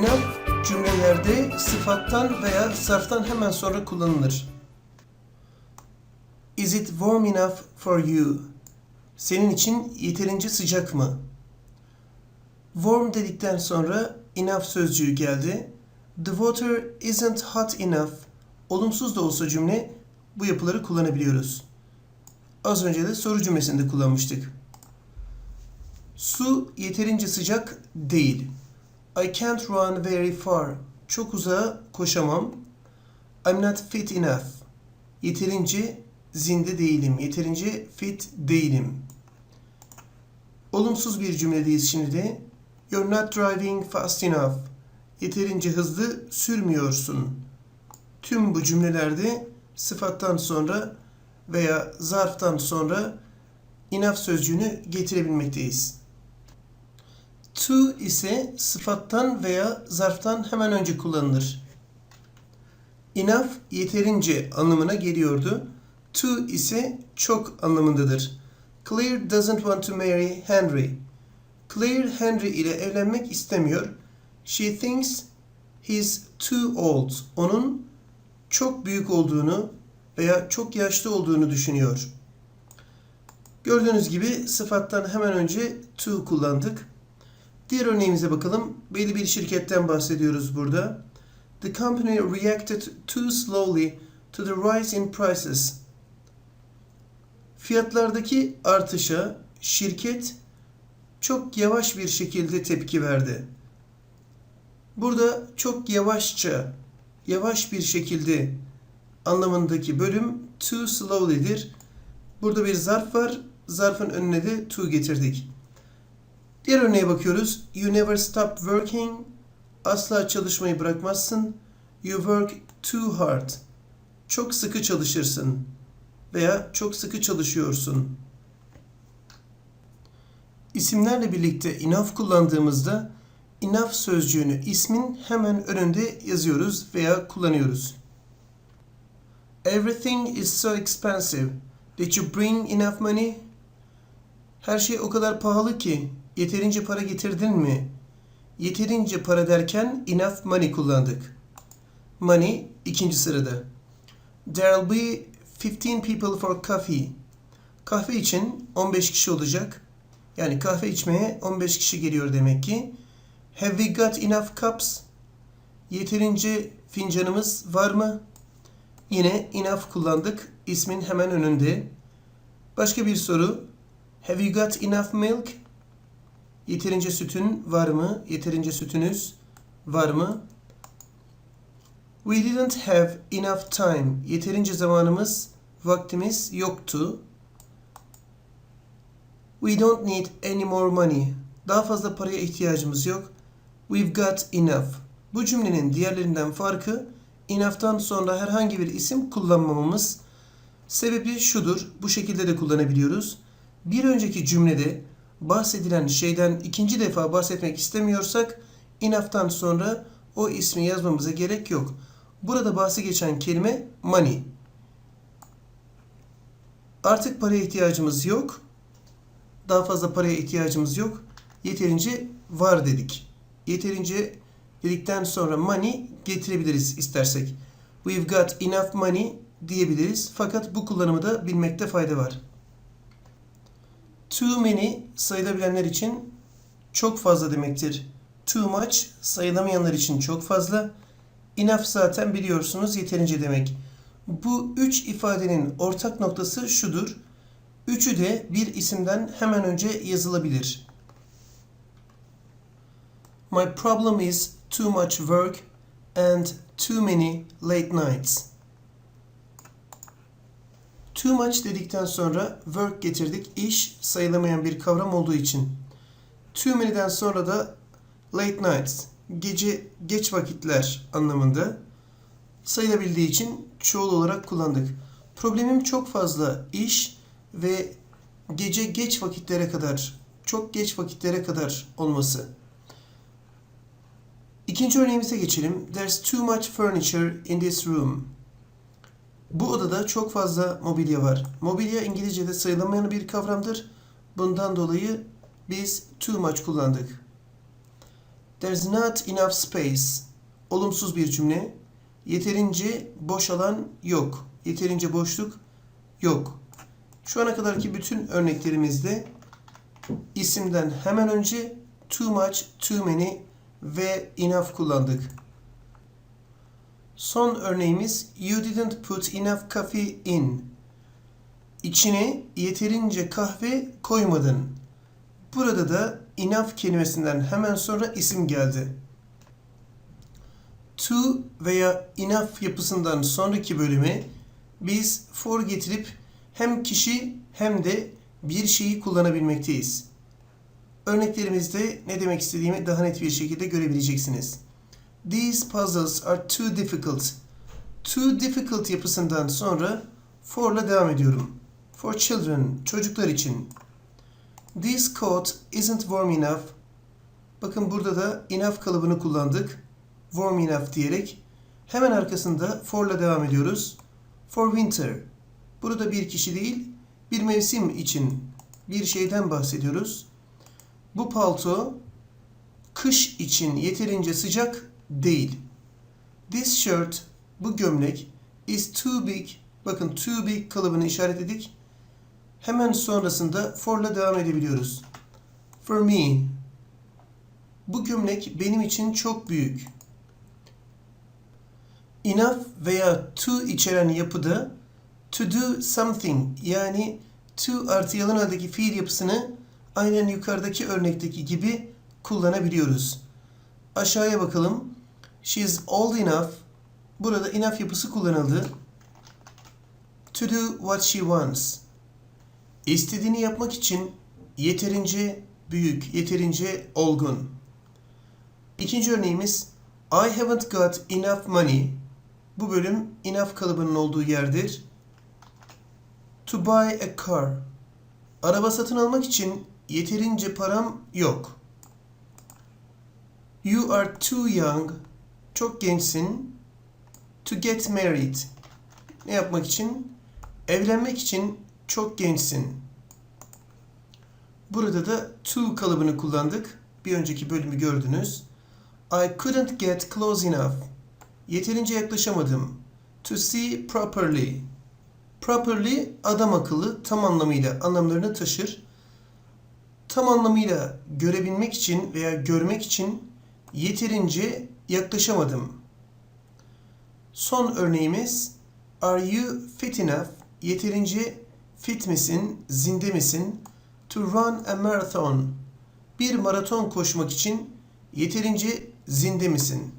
Enough cümlelerde sıfattan veya zarftan hemen sonra kullanılır. Is it warm enough for you? Senin için yeterince sıcak mı? Warm dedikten sonra enough sözcüğü geldi. The water isn't hot enough. Olumsuz da olsa cümle bu yapıları kullanabiliyoruz. Az önce de soru cümlesinde kullanmıştık. Su yeterince sıcak değil. I can't run very far. Çok uzağa koşamam. I'm not fit enough. Yeterince zinde değilim. Yeterince fit değilim. Olumsuz bir cümledeyiz şimdi de. You're not driving fast enough. Yeterince hızlı sürmüyorsun. Tüm bu cümlelerde sıfattan sonra veya zarftan sonra enough sözcüğünü getirebilmekteyiz. To ise sıfattan veya zarftan hemen önce kullanılır. Enough yeterince anlamına geliyordu. To ise çok anlamındadır. Claire doesn't want to marry Henry. Claire Henry ile evlenmek istemiyor. She thinks he's too old. Onun çok büyük olduğunu veya çok yaşlı olduğunu düşünüyor. Gördüğünüz gibi sıfattan hemen önce to kullandık. Diğer örneğimize bakalım. Belli bir şirketten bahsediyoruz burada. The company reacted too slowly to the rise in prices. Fiyatlardaki artışa şirket çok yavaş bir şekilde tepki verdi. Burada çok yavaşça, yavaş bir şekilde anlamındaki bölüm too slowly'dir. Burada bir zarf var. Zarfın önüne de to getirdik. Diğer örneğe bakıyoruz. You never stop working. Asla çalışmayı bırakmazsın. You work too hard. Çok sıkı çalışırsın. Veya çok sıkı çalışıyorsun. İsimlerle birlikte enough kullandığımızda enough sözcüğünü ismin hemen önünde yazıyoruz veya kullanıyoruz. Everything is so expensive. Did you bring enough money? Her şey o kadar pahalı ki yeterince para getirdin mi? Yeterince para derken enough money kullandık. Money ikinci sırada. There'll be 15 people for coffee. Kahve için 15 kişi olacak. Yani kahve içmeye 15 kişi geliyor demek ki. Have we got enough cups? Yeterince fincanımız var mı? Yine enough kullandık. İsmin hemen önünde. Başka bir soru. Have you got enough milk? Yeterince sütün var mı? Yeterince sütünüz var mı? We didn't have enough time. Yeterince zamanımız, vaktimiz yoktu. We don't need any more money. Daha fazla paraya ihtiyacımız yok. We've got enough. Bu cümlenin diğerlerinden farkı enough'tan sonra herhangi bir isim kullanmamamız. Sebebi şudur. Bu şekilde de kullanabiliyoruz. Bir önceki cümlede bahsedilen şeyden ikinci defa bahsetmek istemiyorsak enough'tan sonra o ismi yazmamıza gerek yok. Burada bahsi geçen kelime money. Artık paraya ihtiyacımız yok. Daha fazla paraya ihtiyacımız yok. Yeterince var dedik. Yeterince dedikten sonra money getirebiliriz istersek. We've got enough money diyebiliriz. Fakat bu kullanımı da bilmekte fayda var. Too many sayılabilenler için çok fazla demektir. Too much sayılamayanlar için çok fazla. Enough zaten biliyorsunuz yeterince demek. Bu üç ifadenin ortak noktası şudur. Üçü de bir isimden hemen önce yazılabilir. My problem is too much work and too many late nights. Too much dedikten sonra work getirdik. İş sayılamayan bir kavram olduğu için. Too many'den sonra da late nights, gece geç vakitler anlamında sayılabildiği için çoğul olarak kullandık. Problemim çok fazla iş ve gece geç vakitlere kadar, çok geç vakitlere kadar olması. İkinci örneğimize geçelim. There's too much furniture in this room. Bu odada çok fazla mobilya var. Mobilya İngilizce'de sayılamayan bir kavramdır. Bundan dolayı biz too much kullandık. There's not enough space. Olumsuz bir cümle. Yeterince boş alan yok. Yeterince boşluk yok. Şu ana kadarki bütün örneklerimizde isimden hemen önce too much, too many ve enough kullandık. Son örneğimiz you didn't put enough coffee in. İçine yeterince kahve koymadın. Burada da enough kelimesinden hemen sonra isim geldi. To veya enough yapısından sonraki bölüme biz for getirip hem kişi hem de bir şeyi kullanabilmekteyiz. Örneklerimizde ne demek istediğimi daha net bir şekilde görebileceksiniz. These puzzles are too difficult. Too difficult yapısından sonra for'la devam ediyorum. For children, çocuklar için. This coat isn't warm enough. Bakın burada da enough kalıbını kullandık. Warm enough diyerek. Hemen arkasında for'la devam ediyoruz. For winter. Burada bir kişi değil, bir mevsim için bir şeyden bahsediyoruz. Bu palto kış için yeterince sıcak değil. This shirt, bu gömlek is too big. Bakın too big kalıbını işaretledik. Hemen sonrasında for'la devam edebiliyoruz. For me, bu gömlek benim için çok büyük. Enough veya to içeren yapıda to do something yani to artı yalın haldeki fiil yapısını aynen yukarıdaki örnekteki gibi kullanabiliyoruz. Aşağıya bakalım. She is old enough. Burada enough yapısı kullanıldı. To do what she wants. İstediğini yapmak için yeterince büyük, yeterince olgun. İkinci örneğimiz I haven't got enough money. Bu bölüm enough kalıbının olduğu yerdir. To buy a car. Araba satın almak için yeterince param yok. You are too young. Çok gençsin. To get married. Ne yapmak için? Evlenmek için çok gençsin. Burada da to kalıbını kullandık. Bir önceki bölümü gördünüz. I couldn't get close enough. Yeterince yaklaşamadım. To see properly. Properly adam akıllı tam anlamıyla anlamlarını taşır. Tam anlamıyla görebilmek için veya görmek için yeterince yaklaşamadım. Son örneğimiz Are you fit enough? Yeterince fit misin, zinde misin? To run a marathon. Bir maraton koşmak için yeterince zinde misin?